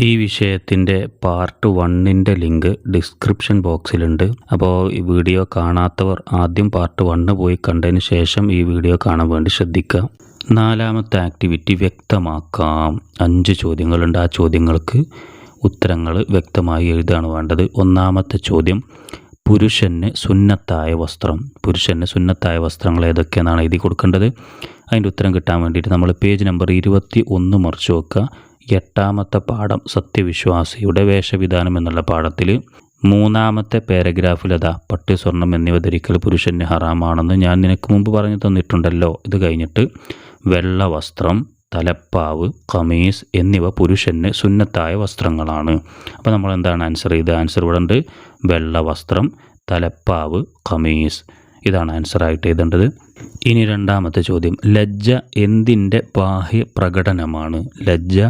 ഈ വിഷയത്തിന്റെ പാർട്ട് വണ്ണിന്റെ ലിങ്ക് ഡിസ്ക്രിപ്ഷൻ ബോക്സിലുണ്ട്. അപ്പോൾ ഈ വീഡിയോ കാണാത്തവർ ആദ്യം പാർട്ട് വണ്ണ് പോയി കണ്ടതിന് ശേഷം ഈ വീഡിയോ കാണാൻ വേണ്ടി ശ്രദ്ധിക്കുക. നാലാമത്തെ ആക്ടിവിറ്റി വ്യക്തമാക്കാം. അഞ്ച് ചോദ്യങ്ങളുണ്ട്. ആ ചോദ്യങ്ങൾക്ക് ഉത്തരങ്ങൾ വ്യക്തമായി എഴുതാണ് വേണ്ടത്. ഒന്നാമത്തെ ചോദ്യം പുരുഷന് സുന്നത്തായ വസ്ത്രം. പുരുഷന് സുന്നത്തായ വസ്ത്രങ്ങൾ ഏതൊക്കെയെന്നാണ് എഴുതി കൊടുക്കേണ്ടത്. അതിന്റെ ഉത്തരം കിട്ടാൻ വേണ്ടിയിട്ട് നമ്മൾ പേജ് നമ്പർ ഇരുപത്തി ഒന്ന് മറിച്ച് വെക്കുക. എട്ടാമത്തെ പാഠം സത്യവിശ്വാസിയുടെ വേഷവിധാനം എന്നുള്ള പാഠത്തിൽ മൂന്നാമത്തെ പാരഗ്രാഫിൽ അതാ പട്ടി സ്വർണം എന്നിവ ധരിക്കൽ പുരുഷന് ഹറാമാണെന്ന് ഞാൻ നിനക്ക് മുമ്പ് പറഞ്ഞു തന്നിട്ടുണ്ടല്ലോ. ഇത് കഴിഞ്ഞിട്ട് വെള്ള വസ്ത്രം തലപ്പാവ് കമീസ് എന്നിവ പുരുഷന് സുന്നത്തായ വസ്ത്രങ്ങളാണ്. അപ്പോൾ നമ്മൾ എന്താണ് ആൻസർ ചെയ്ത് ആൻസർ ഇവിടെ ഉണ്ട്. വെള്ള വസ്ത്രം തലപ്പാവ് കമീസ്. ഇതാണ് ആൻസർ ആയിട്ട് എഴുതേണ്ടത്. ഇനി രണ്ടാമത്തെ ചോദ്യം. ലജ്ജ എന്തിന്റെ ബാഹ്യ പ്രകടനമാണ്? ലജ്ജ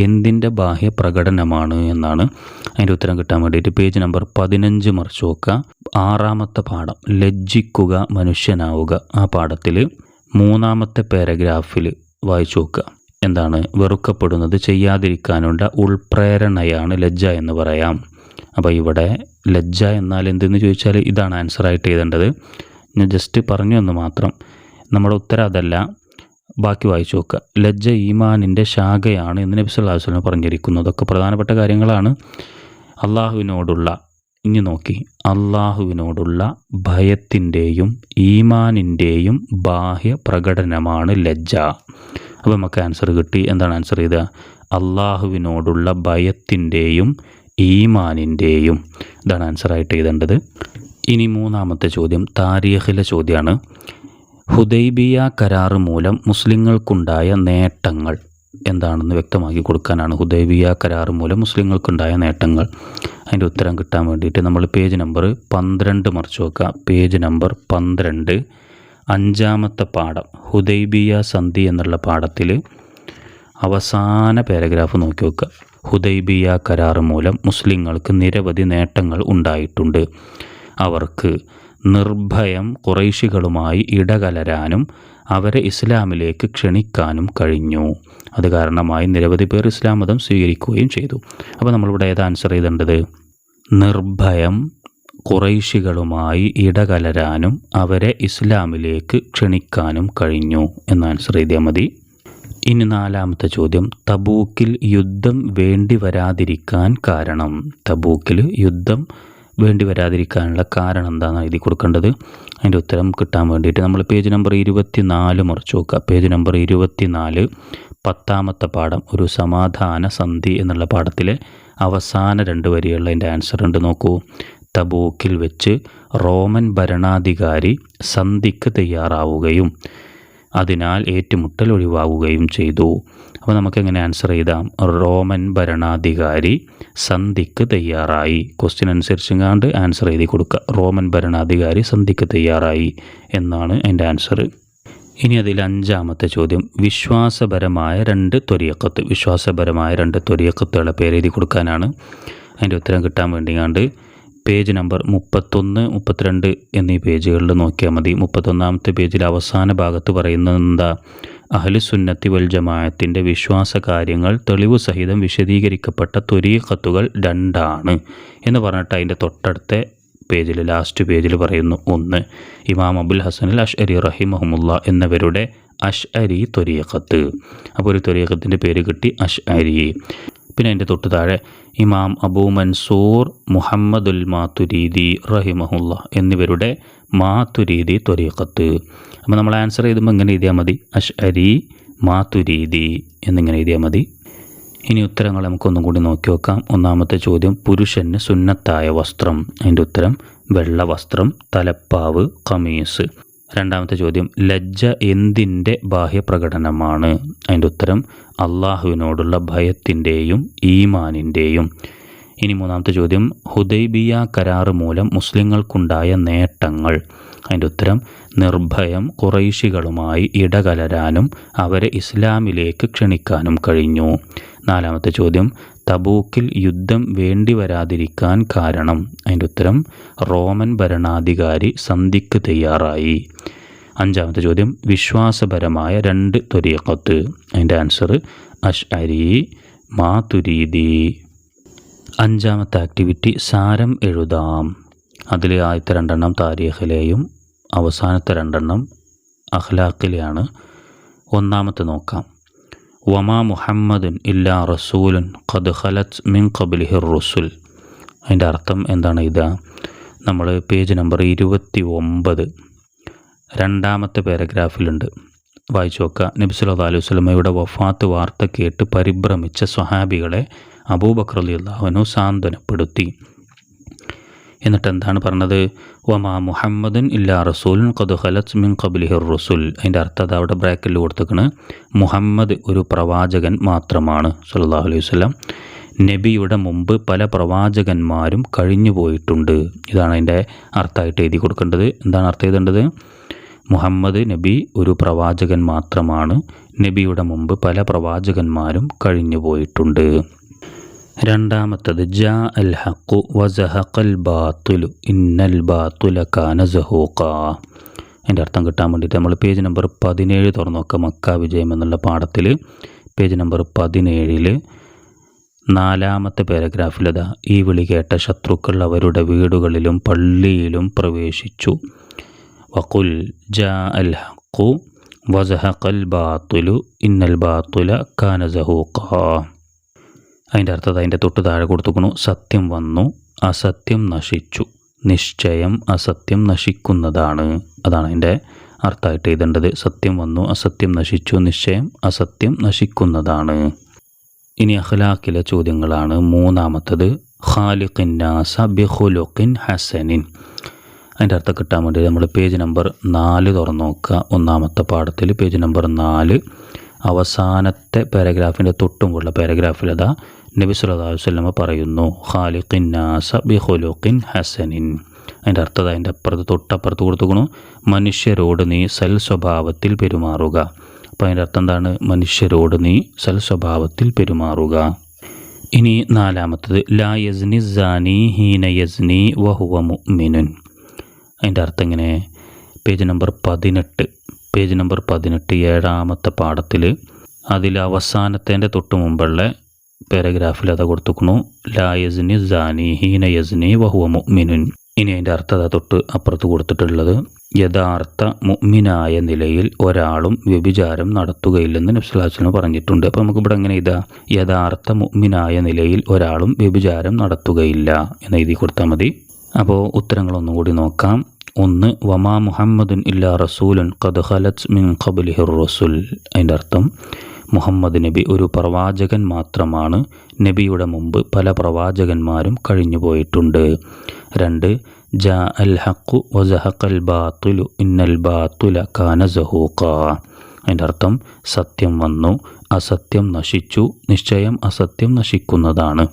എന്തിന്റെ ബാഹ്യ പ്രകടനമാണ് എന്നാണ് അതിന്റെ ഉത്തരം കിട്ടാൻ വേണ്ടിയിട്ട് പേജ് നമ്പർ പതിനഞ്ച് മറിച്ച് നോക്കുക. ആറാമത്തെ പാഠം ലജ്ജിക്കുക മനുഷ്യനാവുക. ആ പാഠത്തിൽ മൂന്നാമത്തെ പാരഗ്രാഫിൽ വായിച്ചു നോക്കുക. എന്താണ്? വെറുക്കപ്പെടുന്നത് ചെയ്യാതിരിക്കാനുള്ള ഉൾപ്രേരണയാണ് ലജ്ജ എന്ന് പറയാം. അപ്പോൾ ഇവിടെ ലജ്ജ എന്നാൽ എന്തെന്ന് ചോദിച്ചാൽ ഇതാണ് ആൻസറായിട്ട് എഴുതേണ്ടത്. ഞാൻ ജസ്റ്റ് പറഞ്ഞു എന്ന് മാത്രം. നമ്മുടെ ഉത്തരം അതല്ല. ബാക്കി വായിച്ചു നോക്കുക. ലജ്ജ ഈമാനിന്റെ ശാഖയാണ് എന്ന് നബി സല്ലല്ലാഹു അലൈഹി വസല്ലം പറഞ്ഞിരിക്കുന്നു അതൊക്കെ പ്രധാനപ്പെട്ട കാര്യങ്ങളാണ്. അള്ളാഹുവിനോടുള്ള ഇനി നോക്കി. അള്ളാഹുവിനോടുള്ള ഭയത്തിന്റെയും ഈമാനിന്റെയും ബാഹ്യ പ്രകടനമാണ് ലജ്ജ. അപ്പോൾ നമുക്ക് ആൻസർ കിട്ടി. എന്താണ് ആൻസർ ചെയ്തത് അള്ളാഹുവിനോടുള്ള ഭയത്തിന്റെയും ഈമാനിന്റെയും ഇതാണ് ആൻസറായിട്ട് എഴുതേണ്ടത്. ഇനി മൂന്നാമത്തെ ചോദ്യം താരീഖിലെ ചോദ്യമാണ്. ഹുദൈബിയ കരാറ് മൂലം മുസ്ലിങ്ങൾക്കുണ്ടായ നേട്ടങ്ങൾ എന്താണെന്ന് വ്യക്തമാക്കി കൊടുക്കാനാണ് ഹുദൈബിയ കരാറ് മൂലം മുസ്ലിങ്ങൾക്കുണ്ടായ നേട്ടങ്ങൾ. അതിന്റെ ഉത്തരം കിട്ടാൻ വേണ്ടിയിട്ട് നമ്മൾ പേജ് നമ്പർ പന്ത്രണ്ട് മറിച്ച് വെക്കുക. പേജ് നമ്പർ പന്ത്രണ്ട് അഞ്ചാമത്തെ പാഠം ഹുദൈബിയ സന്ധി എന്നുള്ള പാഠത്തിൽ അവസാന പാരഗ്രാഫ് നോക്കി വെക്കുക. ഹുദൈബിയ കരാറ് മൂലം മുസ്ലിങ്ങൾക്ക് നിരവധി നേട്ടങ്ങൾ ഉണ്ടായിട്ടുണ്ട്. അവർക്ക് നിർഭയം കുറൈശികളുമായി ഇടകലരാനും അവരെ ഇസ്ലാമിലേക്ക് ക്ഷണിക്കാനും കഴിഞ്ഞു. അത് കാരണമായി നിരവധി പേർ ഇസ്ലാം മതം സ്വീകരിക്കുകയും ചെയ്തു. അപ്പോൾ നമ്മളിവിടെ ഏത് ആൻസർ ചെയ്തേണ്ടത്? നിർഭയം കുറൈശികളുമായി ഇടകലരാനും അവരെ ഇസ്ലാമിലേക്ക് ക്ഷണിക്കാനും കഴിഞ്ഞു എന്ന് ആൻസർ ചെയ്താൽ മതി. ഇനി നാലാമത്തെ ചോദ്യം. തബൂക്കിൽ യുദ്ധം വേണ്ടി വരാതിരിക്കാൻ കാരണം. തബൂക്കിൽ യുദ്ധം വേണ്ടി വരാതിരിക്കാനുള്ള കാരണം എന്താണെന്ന് എഴുതി കൊടുക്കേണ്ടത്? അതിന്റെ ഉത്തരം കിട്ടാൻ വേണ്ടിയിട്ട് നമ്മൾ പേജ് നമ്പർ ഇരുപത്തി നാല് മറിച്ച് നോക്കുക. പേജ് നമ്പർ ഇരുപത്തി നാല് പത്താമത്തെ പാഠം ഒരു സമാധാന സന്ധി എന്നുള്ള പാഠത്തിലെ അവസാന രണ്ട് വരികളിൽ ആൻസർ ഉണ്ട്. നോക്കൂ. തബൂക്കിൽ വെച്ച് റോമൻ ഭരണാധികാരി സന്ധിക്ക് തയ്യാറാവുകയും അതിനാൽ ഏറ്റുമുട്ടൽ ഒഴിവാകുകയും ചെയ്തു. അപ്പോൾ നമുക്ക് എങ്ങനെ ആൻസർ ചെയ്താം റോമൻ ഭരണാധികാരി സന്ധിക്ക് തയ്യാറായി. ക്വസ്റ്റ്യൻ അനുസരിച്ചെങ്ങാണ്ട് ആൻസർ എഴുതി കൊടുക്കുക റോമൻ ഭരണാധികാരി സന്ധിക്ക് തയ്യാറായി എന്നാണ് അതിന്റെ ആൻസർ ഇനി അതിൽ അഞ്ചാമത്തെ ചോദ്യം. വിശ്വാസപരമായ രണ്ട് ത്വരിയക്കത്ത് വിശ്വാസപരമായ രണ്ട് ത്വരിയക്കത്തുകളെ പേര് എഴുതി കൊടുക്കാനാണ് അതിന്റെ ഉത്തരം കിട്ടാൻ വേണ്ടിയാണ്ട് പേജ് നമ്പർ മുപ്പത്തൊന്ന് മുപ്പത്തിരണ്ട് എന്നീ പേജുകളിൽ നോക്കിയാൽ മതി. മുപ്പത്തൊന്നാമത്തെ പേജിൽ അവസാന ഭാഗത്ത് പറയുന്നത് എന്താ? അഹ്ലുസുന്നത്തി വൽ ജമാഅത്തിന്റെ വിശ്വാസ കാര്യങ്ങൾ തെളിവ് സഹിതം വിശദീകരിക്കപ്പെട്ട ത്വരീഖത്തുകൾ രണ്ടാണ് എന്ന് പറഞ്ഞിട്ട് അതിന്റെ തൊട്ടടുത്ത പേജിൽ ലാസ്റ്റ് പേജിൽ പറയുന്നു. ഒന്ന് ഇമാം അബുൽ ഹസൻ അൽ അഷ്അരി റഹിമഹമുല്ല എന്നിവരുടെ അഷ്അരി ത്വരീഖത്ത്. അപ്പോൾ ഒരു ത്വരീഖത്തിന്റെ പേര് കിട്ടി അഷ്അരി. പിന്നെ അതിന്റെ തൊട്ട് താഴെ ഇമാം അബൂ മൻസൂർ മുഹമ്മദുൽ മാതുരീദി റഹിമഹുല്ല എന്നിവരുടെ മാത്തുരീദി ത്വരീഖത്ത്. അപ്പോൾ നമ്മൾ ആൻസർ ചെയ്തുമ്പോൾ ഇങ്ങനെ എഴുതിയാൽ മതി. അഷ് അരി മാതുരീതി എന്നിങ്ങനെ എഴുതിയാൽ മതി. ഇനി ഉത്തരങ്ങൾ നമുക്കൊന്നും കൂടി നോക്കി നോക്കാം. ഒന്നാമത്തെ ചോദ്യം പുരുഷന് സുന്നത്തായ വസ്ത്രം. അതിന്റെ ഉത്തരം വെള്ള വസ്ത്രം തലപ്പാവ് കമീസ്. രണ്ടാമത്തെ ചോദ്യം ലജ്ജ എന്തിന്റെ ബാഹ്യപ്രകടനമാണ്? അതിന്റെ ഉത്തരം അള്ളാഹുവിനോടുള്ള ഭയത്തിന്റെയും ഈമാനിന്റെയും ഇനി മൂന്നാമത്തെ ചോദ്യം. ഹുദൈബിയ കരാറ് മൂലം മുസ്ലിങ്ങൾക്കുണ്ടായ നേട്ടങ്ങൾ. അതിന്റെ ഉത്തരം നിർഭയം കുറൈശികളുമായി ഇടകലരാനും അവരെ ഇസ്ലാമിലേക്ക് ക്ഷണിക്കാനും കഴിഞ്ഞു. നാലാമത്തെ ചോദ്യം തബൂക്കിൽ യുദ്ധം വേണ്ടി വരാതിരിക്കാൻ കാരണം? അതിന്റെ ഉത്തരം റോമൻ ഭരണാധികാരി സന്ധിക്ക് തയ്യാറായി. അഞ്ചാമത്തെ ചോദ്യം വിശ്വാസപരമായ രണ്ട് ത്വരീഖത്ത്. അതിന്റെ ആൻസർ അഷ് അരി മാതുരീദി. അഞ്ചാമത്തെ ആക്ടിവിറ്റി സാരം എഴുതാം. അതിലെ ആദ്യത്തെ രണ്ടെണ്ണം താരീഖിലെയും അവസാനത്തെ രണ്ടെണ്ണം അഖ്ലാഖിലെയാണ്. ഒന്നാമത്തെ നോക്കാം. വമാ മുഹമ്മദുൻ ഇല്ലാ റസൂലുൻ ഖദ് ഖലത്ത് മിൻ ഖബ്ലിഹിർ റസുൽ. അതിന്റെ അർത്ഥം എന്താണ് ഇത്? നമ്മൾ പേജ് നമ്പർ ഇരുപത്തി ഒമ്പത് രണ്ടാമത്തെ പാരഗ്രാഫിലുണ്ട്. വായിച്ചു നോക്കുക. നബി സല്ലല്ലാഹു അലൈഹി വസല്ലമയുടെ വഫാത്ത് വാർത്ത കേട്ട് പരിഭ്രമിച്ച സ്വഹാബികളെ അബൂബക്കർ സാന്ത്വനപ്പെടുത്തി. എന്നിട്ട് എന്താണ് പറഞ്ഞത്? വമാ മുഹമ്മദൻ ഇല്ലാ റസൂൽ ഖദ് ഖലത്ത് മിൻ ഖബ്ലിഹിർ റസുൽ. അതിന്റെ അർത്ഥം അത് അവിടെ ബ്രാക്കറ്റിൽ കൊടുത്തേക്കണ് മുഹമ്മദ് ഒരു പ്രവാചകൻ മാത്രമാണ് സല്ലല്ലാഹു അലൈഹി വസല്ലം. നബിയുടെ മുമ്പ് പല പ്രവാചകന്മാരും കഴിഞ്ഞു പോയിട്ടുണ്ട്. ഇതാണ് അതിന്റെ അർത്ഥമായിട്ട് എഴുതി കൊടുക്കേണ്ടത്. എന്താണ് അർത്ഥം എഴുതേണ്ടത്? മുഹമ്മദ് നബി ഒരു പ്രവാചകൻ മാത്രമാണ്. നബിയുടെ മുമ്പ് പല പ്രവാചകന്മാരും കഴിഞ്ഞു പോയിട്ടുണ്ട്. രണ്ടാമത്തത് ജാ അൽ ഹക്കു വസഹഖൽ ബാത്തുലു ഇന്നൽ ബാത്തുല കാന സഹൂക്ക എന്റെ അർത്ഥം കിട്ടാൻ വേണ്ടിയിട്ട് നമ്മൾ പേജ് നമ്പർ പതിനേഴ് തുറന്നു നോക്കുക മക്ക വിജയം എന്നുള്ള പാഠത്തിൽ. പേജ് നമ്പർ പതിനേഴിൽ നാലാമത്തെ പാരഗ്രാഫിലതാ ഈ വിളി കേട്ട ശത്രുക്കൾ അവരുടെ വീടുകളിലും പള്ളിയിലും പ്രവേശിച്ചു. വഖുൽ ജാ അൽ ഹക്കു വസഹഖൽ ബാത്തുലു ഇന്നൽ ബാത്തുല കാന സഹൂക്ക അതിന്റെ അർത്ഥം അതിന്റെ തൊട്ട് താഴെ കൊടുത്തുക്കണു. സത്യം വന്നു അസത്യം നശിച്ചു. നിശ്ചയം അസത്യം നശിക്കുന്നതാണ്. അതാണ് അതിന്റെ അർത്ഥമായിട്ട് എഴുതേണ്ടത്. സത്യം വന്നു അസത്യം നശിച്ചു നിശ്ചയം അസത്യം നശിക്കുന്നതാണ്. ഇനി അഖ്ലാഖിലെ ചോദ്യങ്ങളാണ്. മൂന്നാമത്തത് ഖാലിഖിന്നാസ ബിഹുലുഖിൻ ഹസനിൻ. അതിന്റെ അർത്ഥം കിട്ടാൻ വേണ്ടി നമ്മൾ പേജ് നമ്പർ നാല് തുറന്നു നോക്കുക. ഒന്നാമത്തെ പാഠത്തിൽ പേജ് നമ്പർ നാല് അവസാനത്തെ പാരഗ്രാഫിന്റെ തൊട്ടുമുള്ള പാരഗ്രാഫിൽ അതാ നബി സുല്ലാ അലൈഹി വസല്ലമ പറയുന്നു ഖാലിഖിൻ നാസ ബി ഖുലുഖിൻ ഹസനിൻ. അതിന്റെ അർത്ഥം അതിന്റെ അപ്പുറത്ത് തൊട്ടപ്പുറത്ത് കൊടുത്തുക്കണു മനുഷ്യരോട് നീ സൽ സ്വഭാവത്തിൽ പെരുമാറുക. അപ്പോൾ അതിന്റെ അർത്ഥം എന്താണ്? മനുഷ്യരോട് നീ സൽ സ്വഭാവത്തിൽ പെരുമാറുക. ഇനി നാലാമത്തത് ലാ യസ്നി സാനി ഹീന യസ്നി വഹുവ മുഅ്മിനുൻ. അതിന്റെ അർത്ഥം ഇങ്ങനെ പേജ് നമ്പർ പതിനെട്ട് പേജ് നമ്പർ പതിനെട്ട് ഏഴാമത്തെ പാഠത്തിൽ അതിൽ അവസാനത്തേന്റെ തൊട്ട് മുമ്പുള്ള പാരഗ്രാഫിൽ അത് കൊടുത്തുക്കണു. ലായസ്നി സാനി ഹീന യസ്നി വഹുവ മുഅ്മിനുൻ. ഇനി അതിന്റെ അർത്ഥം അതാ തൊട്ട് അപ്പുറത്ത് കൊടുത്തിട്ടുള്ളത്. യഥാർത്ഥ മുഅ്മിനായ നിലയിൽ ഒരാളും വ്യഭിചാരം നടത്തുകയില്ലെന്ന് നബ്സുലാസ്ലം പറഞ്ഞിട്ടുണ്ട്. അപ്പോൾ നമുക്ക് ഇവിടെ എങ്ങനെ ഇതാ? യഥാർത്ഥ മുഅ്മിനായ നിലയിൽ ഒരാളും വ്യഭിചാരം നടത്തുകയില്ല എന്ന് എഴുതി കൊടുത്താൽ മതി. അപ്പോൾ ഉത്തരങ്ങളൊന്നും കൂടി നോക്കാം. ഒന്ന് വമാ മുഹമ്മദുൻ ഇല്ലാ റസൂലുൻ ഖദ് ഖലത്ത് മിൻ ഖബ്ലിഹിർ റസൂൽ. അതിന്റെ അർത്ഥം മുഹമ്മദ് നബി ഒരു പ്രവാചകൻ മാത്രമാണ്. നബിയുടെ മുമ്പ് പല പ്രവാചകന്മാരും കഴിഞ്ഞുപോയിട്ടുണ്ട്. രണ്ട് ജാ അൽ ഹക്കു വസഹക്കൽ ബാത്തുലു ഇന്നൽ ബാത്തുല കാന സഹൂക്ക അതിന്റെ അർത്ഥം സത്യം വന്നു അസത്യം നശിച്ചു നിശ്ചയം അസത്യം നശിക്കുന്നതാണ്.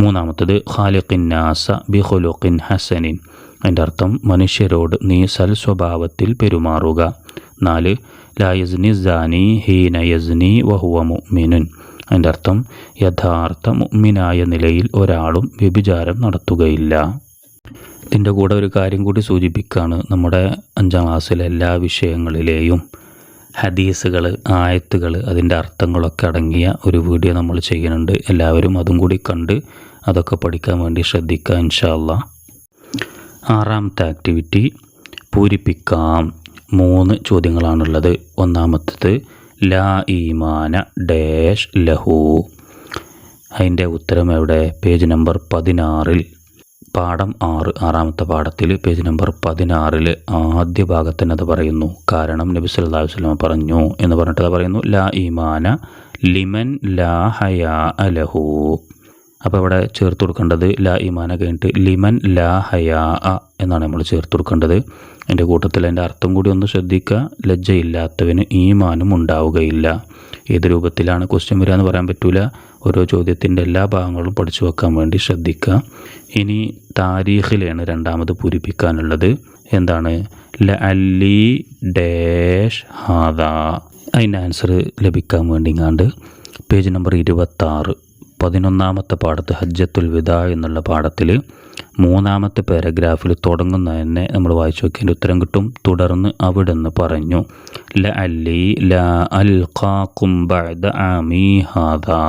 മൂന്നാമത്തത് ഖാലിഖിൻ നാസ ബി ഖുലുഖിൻ ഹസനിൻ. അതിന്റെ അർത്ഥം മനുഷ്യരോട് നീ സൽ സ്വഭാവത്തിൽ പെരുമാറുക. നാല് ലാ യസ്നി സാനി ഹീന യസ്നി വഹുവ മുഅ്മിനുൻ. അതിന്റെ അർത്ഥം യഥാർത്ഥ മുഅ്മിനായ നിലയിൽ ഒരാളും വ്യഭിചാരം നടത്തുകയില്ല. ഇതിന്റെ കൂടെ ഒരു കാര്യം കൂടി സൂചിപ്പിക്കുകയാണ് നമ്മുടെ അഞ്ചാം ക്ലാസ്സിലെ എല്ലാ വിഷയങ്ങളിലെയും ഹദീസുകൾ ആയത്തുകൾ അതിന്റെ അർത്ഥങ്ങളൊക്കെ അടങ്ങിയ ഒരു വീഡിയോ നമ്മൾ ചെയ്യുന്നുണ്ട്. എല്ലാവരും അതും കൂടി കണ്ട് അതൊക്കെ പഠിക്കാൻ വേണ്ടി ശ്രദ്ധിക്കുക ഇൻഷാ അള്ളാ. ആറാമത്തെ ആക്ടിവിറ്റി പൂരിപ്പിക്കാം. മൂന്ന് ചോദ്യങ്ങളാണുള്ളത്. ഒന്നാമത്തത് ലാ ഈമാന ഡാഷ് ലഹു. അതിന്റെ ഉത്തരം എവിടെ? പേജ് നമ്പർ പതിനാറിൽ. പാഠം ആറ് ആറാമത്തെ പാഠത്തിൽ പേജ് നമ്പർ പതിനാറിൽ ആദ്യ ഭാഗത്തിന് അത് പറയുന്നു. കാരണം നബി സല്ലല്ലാഹു അലൈഹി വസല്ലം പറഞ്ഞു എന്ന് പറഞ്ഞിട്ട് അത് പറയുന്നു ലാ ഈമാന ലിമൻ ലാ ഹയാ അലഹു അപ്പോൾ ഇവിടെ ചേർത്ത് കൊടുക്കേണ്ടത് ലാ ഈമാന കഴിഞ്ഞിട്ട് ലിമൻ ലാ ഹയാ എന്നാണ് നമ്മൾ ചേർത്ത് കൊടുക്കേണ്ടത്. എന്റെ കൂട്ടത്തിൽ അതിന്റെ അർത്ഥം കൂടി ഒന്ന് ശ്രദ്ധിക്കുക. ലജ്ജയില്ലാത്തവന് ഈമാനും ഉണ്ടാവുകയില്ല. ഏത് രൂപത്തിലാണ് ക്വസ്റ്റ്യൻ വരിക എന്ന് പറയാൻ പറ്റില്ല ഓരോ ചോദ്യത്തിന്റെ എല്ലാ ഭാഗങ്ങളും പഠിച്ചു വെക്കാൻ വേണ്ടി ശ്രദ്ധിക്കുക. ഇനി താരീഖിലാണ് രണ്ടാമത് പൂരിപ്പിക്കാനുള്ളത്. എന്താണ്? ല അല്ലി ഡാഷ് ഹാദ. അതിന്റെ ആൻസർ ലഭിക്കാൻ വേണ്ടി ഇങ്ങാണ്ട് പേജ് നമ്പർ ഇരുപത്താറ്. പതിനൊന്നാമത്തെ പാഠത്ത് ഹജ്ജത്തുൽ വിദ എന്നുള്ള പാഠത്തിൽ മൂന്നാമത്തെ പാരഗ്രാഫിൽ തുടങ്ങുന്ന തന്നെ നമ്മൾ വായിച്ചു നോക്കിയതിന്റെ ഉത്തരം കിട്ടും. തുടർന്ന് അവിടെ നിന്ന് പറഞ്ഞു. ല അല്ലി ല അൽ ബഅദ ആമി ഹാദാ.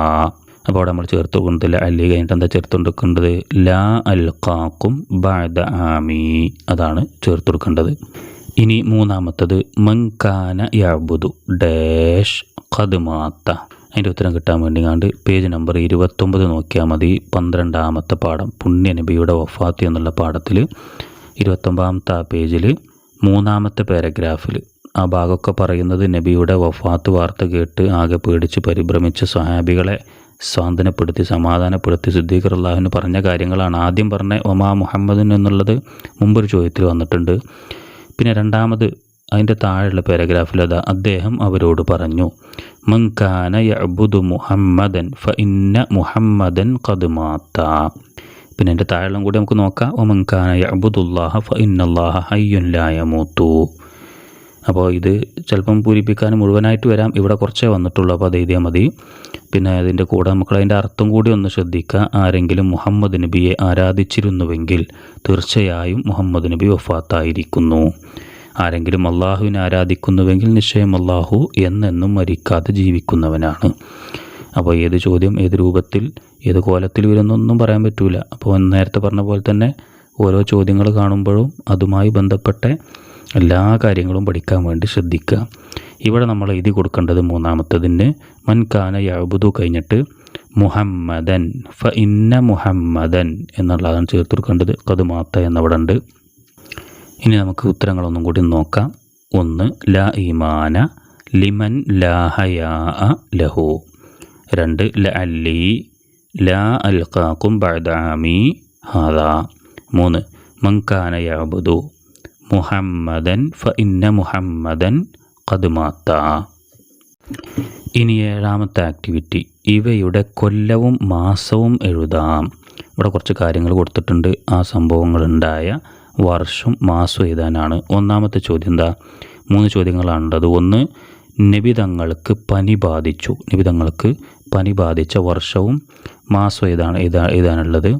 അപ്പോൾ അവിടെ നമ്മൾ ചേർത്ത് കൊടുക്കുന്നത് ല അല്ലി കഴിഞ്ഞിട്ട് എന്താ ചേർത്ത് കൊടുക്കേണ്ടത് ല അൽ കാക്കും ബഅദ ആമീ. അതാണ് ചേർത്ത് കൊടുക്കേണ്ടത് ഇനി മൂന്നാമത്തത് മങ്കാന യാബുദു ഡാഷ് ഖദ്മാത്ത അതിന്റെ ഉത്തരം കിട്ടാൻ വേണ്ടി കണ്ട് പേജ് നമ്പർ ഇരുപത്തൊമ്പത് നോക്കിയാൽ മതി. പന്ത്രണ്ടാമത്തെ പാഠം പുണ്യനബിയുടെ വഫാത്ത് എന്നുള്ള പാഠത്തിൽ ഇരുപത്തൊമ്പതാമത്തെ ആ പേജിൽ മൂന്നാമത്തെ പാരഗ്രാഫിൽ ആ ഭാഗമൊക്കെ പറയുന്നത് നബിയുടെ വഫാത്ത് വാർത്ത കേട്ട് ആകെ പേടിച്ച് പരിഭ്രമിച്ച സ്വഹാബികളെ സ്വാന്തനപ്പെടുത്തി സമാധാനപ്പെടുത്തി സിദ്ദീഖർ അള്ളാഹുവിന് പറഞ്ഞ കാര്യങ്ങളാണ്. ആദ്യം പറഞ്ഞ ഒമാ മുഹമ്മദിൻ എന്നുള്ളത് മുമ്പൊരു ചോദ്യത്തിൽ വന്നിട്ടുണ്ട്. പിന്നെ രണ്ടാമത് അതിന്റെ താഴെയുള്ള പാരഗ്രാഫിൽ അതാ അദ്ദേഹം അവരോട് പറഞ്ഞു മങ്കാന അബുദു മുഹമ്മദൻ ഫ ഇന്ന മുഹമ്മദൻ കതുമാത്ത പിന്നെ എന്റെ താഴെല്ലാം കൂടി നമുക്ക് നോക്കാം. ഓ മങ്കാന അബുദുല്ലാഹ ഫ ഇന്നല്ലാഹ ഹയ്യുൻ ലാ യമൂത്തു. അപ്പോൾ ഇത് ചിലപ്പം പൂരിപ്പിക്കാൻ മുഴുവനായിട്ട് വരാം. ഇവിടെ കുറച്ചേ വന്നിട്ടുള്ളൂ അപ്പോൾ അത് എഴുതിയാൽ മതി. പിന്നെ അതിന്റെ കൂടെ നമുക്ക് അതിന്റെ അർത്ഥം കൂടി ഒന്ന് ശ്രദ്ധിക്കുക. ആരെങ്കിലും മുഹമ്മദ് നബിയെ ആരാധിച്ചിരുന്നുവെങ്കിൽ തീർച്ചയായും മുഹമ്മദ് നബി വഫാത്തായിരിക്കുന്നു. ആരെങ്കിലും അള്ളാഹുവിനെ ആരാധിക്കുന്നുവെങ്കിൽ നിശ്ചയം അള്ളാഹു എന്നെന്നും മരിക്കാതെ ജീവിക്കുന്നവനാണ്. അപ്പോൾ ഏത് ചോദ്യം ഏത് രൂപത്തിൽ ഏത് കോലത്തിൽ വരുന്നൊന്നും പറയാൻ പറ്റില്ല അപ്പോൾ നേരത്തെ പറഞ്ഞ പോലെ തന്നെ ഓരോ ചോദ്യങ്ങൾ കാണുമ്പോഴും അതുമായി ബന്ധപ്പെട്ട എല്ലാ കാര്യങ്ങളും പഠിക്കാൻ വേണ്ടി ശ്രദ്ധിക്കുക. ഇവിടെ നമ്മൾ എഴുതി കൊടുക്കേണ്ടത് മൂന്നാമത്തതിന് മൻകാന യാബുദു കഴിഞ്ഞിട്ട് മുഹമ്മദൻ ഫ ഇന്ന മുഹമ്മദൻ എന്നുള്ളതാണ് ചേർത്ത് കൊടുക്കേണ്ടത്. കതുമാത്ത എന്നവിടെ ഉണ്ട് ഇനി നമുക്ക് ഉത്തരങ്ങളൊന്നും കൂടി നോക്കാം. ഒന്ന് ല ഇമാന ലിമൻ ലാഹയാ ലഹു. രണ്ട് ല അല്ലി ലാ അൽക്കാക്കും ബദാമി ഹാദ. മൂന്ന് മങ്കാന യാബുദു മുഹമ്മദൻ ഫ ഇന്ന മുഹമ്മദൻ കതുമാത്ത ഇനി ഏഴാമത്തെ ആക്ടിവിറ്റി ഇവയുടെ കൊല്ലവും മാസവും എഴുതാം. ഇവിടെ കുറച്ച് കാര്യങ്ങൾ കൊടുത്തിട്ടുണ്ട്. ആ സംഭവങ്ങളുണ്ടായ വർഷം മാസം എഴുതാനാണ് ഒന്നാമത്തെ ചോദ്യം എന്താ മൂന്ന് ചോദ്യങ്ങളാണുള്ളത്. ഒന്ന് നിബിതങ്ങൾക്ക് പനി ബാധിച്ചു. നിബിതങ്ങൾക്ക് പനി ബാധിച്ച വർഷവും മാസം ഏതാണ് എഴുതാ എഴുതാനുള്ളത്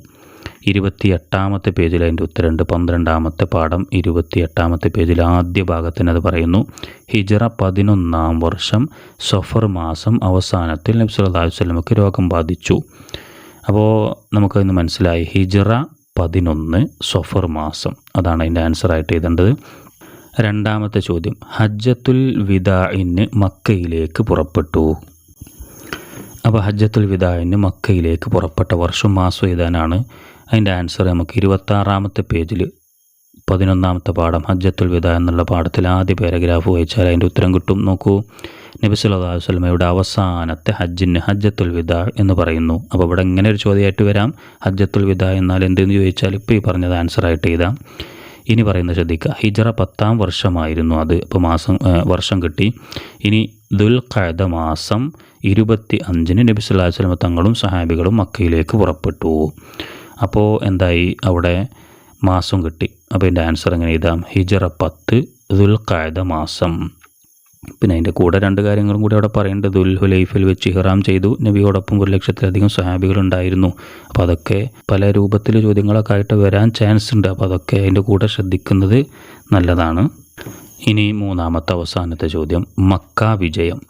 ഇരുപത്തി എട്ടാമത്തെ പേജിൽ അതിന്റെ ഉത്തരമുണ്ട്. പന്ത്രണ്ടാമത്തെ പാഠം ഇരുപത്തി എട്ടാമത്തെ പേജിൽ ആദ്യ ഭാഗത്തിന് അത് പറയുന്നു. ഹിജറ പതിനൊന്നാം വർഷം സഫർ മാസം അവസാനത്തിൽ നബി സല്ലല്ലാഹു അലൈഹി വസല്ലമക്ക് രോഗം ബാധിച്ചു. അപ്പോൾ നമുക്കതിന് മനസ്സിലായി. ഹിജറ പതിനൊന്ന് സൊഫർ മാസം. അതാണ് അതിന്റെ ആൻസറായിട്ട് എഴുതേണ്ടത്. രണ്ടാമത്തെ ചോദ്യം. ഹജ്ജത്തുൽ വിദാഇന് മക്കയിലേക്ക് പുറപ്പെട്ടു. അപ്പോൾ ഹജ്ജത്തുൽ വിദാഇന് മക്കയിലേക്ക് പുറപ്പെട്ട വർഷം മാസം എഴുതാനാണ് അതിന്റെ ആൻസർ നമുക്ക് ഇരുപത്താറാമത്തെ പേജിൽ പതിനൊന്നാമത്തെ പാഠം ഹജ്ജത്തുൽ വിദ എന്നുള്ള പാഠത്തിൽ ആദ്യ പാരഗ്രാഫ് വായിച്ചാൽ അതിന്റെ ഉത്തരം കിട്ടും. നോക്കൂ. നബി വസല്ലമയുടെ അവസാനത്തെ ഹജ്ജിന് ഹജ്ജത്തുൽ വിദ എന്ന് പറയുന്നു. അപ്പോൾ ഇവിടെ ഇങ്ങനെ ഒരു ചോദ്യമായിട്ട് വരാം. ഹജ്ജത്തുൽ വിദ എന്നാൽ എന്തെന്ന് ചോദിച്ചാൽ ഇപ്പോൾ ഈ പറഞ്ഞത് ആൻസറായിട്ട് ചെയ്താൽ ഇനി പറയുന്നത് ശ്രദ്ധിക്കുക. ഹിജറ പത്താം വർഷമായിരുന്നു അത്. ഇപ്പോൾ മാസം വർഷം കിട്ടി. ഇനി ദുൽഖഅദ മാസം ഇരുപത്തി അഞ്ചിന് നബി സല്ലല്ലാഹു വസ്ലമ തങ്ങളും സഹാബികളും മക്കയിലേക്ക് പുറപ്പെട്ടു. അപ്പോൾ എന്തായി? അവിടെ മാസം കിട്ടി. അപ്പോൾ ഇതിന്റെ ആൻസർ എങ്ങനെ എഴുതാം? ഹിജറ പത്ത് ദുൽഖഅദ മാസം. പിന്നെ അതിന്റെ കൂടെ രണ്ട് കാര്യങ്ങളും കൂടി അവിടെ പറയേണ്ടത്. ദുൽഹു ലൈഫിൽ വെച്ച് ഇഹ്റാം ചെയ്തു. നബിയോടൊപ്പം ഒരു ലക്ഷത്തിലധികം സഹാബികളുണ്ടായിരുന്നു അപ്പോൾ അതൊക്കെ പല രൂപത്തിൽ ചോദ്യങ്ങളൊക്കെ ആയിട്ട് വരാൻ ചാൻസ് ഉണ്ട്. അപ്പോൾ അതൊക്കെ അതിന്റെ കൂടെ ശ്രദ്ധിക്കുന്നത് നല്ലതാണ്. ഇനി മൂന്നാമത്തെ അവസാനത്തെ ചോദ്യം. മക്ക വിജയം.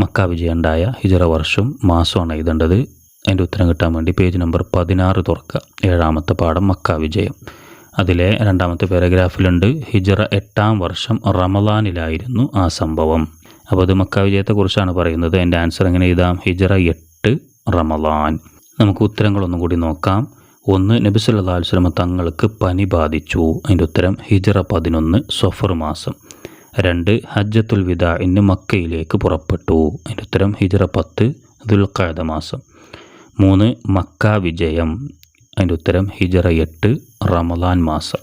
മക്ക വിജയം ഉണ്ടായ ഹിജറ വർഷം മാസമാണ് എഴുതേണ്ടത്. അതിന്റെ ഉത്തരം കിട്ടാൻ വേണ്ടി പേജ് നമ്പർ പതിനാറ് തുറക്കുക. ഏഴാമത്തെ പാഠം മക്ക വിജയം. അതിലെ രണ്ടാമത്തെ പാരഗ്രാഫിലുണ്ട്. ഹിജറ എട്ടാം വർഷം റമലാനിലായിരുന്നു ആ സംഭവം. അപ്പോൾ അത് മക്ക വിജയത്തെക്കുറിച്ചാണ് പറയുന്നത്. എന്റെ ആൻസർ എങ്ങനെ എഴുതാം? ഹിജറ എട്ട് റമലാൻ നമുക്ക് ഉത്തരങ്ങളൊന്നും കൂടി നോക്കാം. ഒന്ന് നബി സല്ലല്ലാഹു അലൈഹി വസല്ലം തങ്ങൾക്ക് പനി ബാധിച്ചു. അതിന്റെ ഉത്തരം ഹിജറ പതിനൊന്ന് സഫർ മാസം. രണ്ട് ഹജ്ജത്തുൽ വിദ ഇന്ന് മക്കയിലേക്ക് പുറപ്പെട്ടു. അതിന്റെ ഉത്തരം ഹിജറ പത്ത് ദുൽഖാദ മാസം. മൂന്ന് മക്ക വിജയം. അതിന്റെ ഉത്തരം ഹിജറ എട്ട് റമദാൻ മാസം.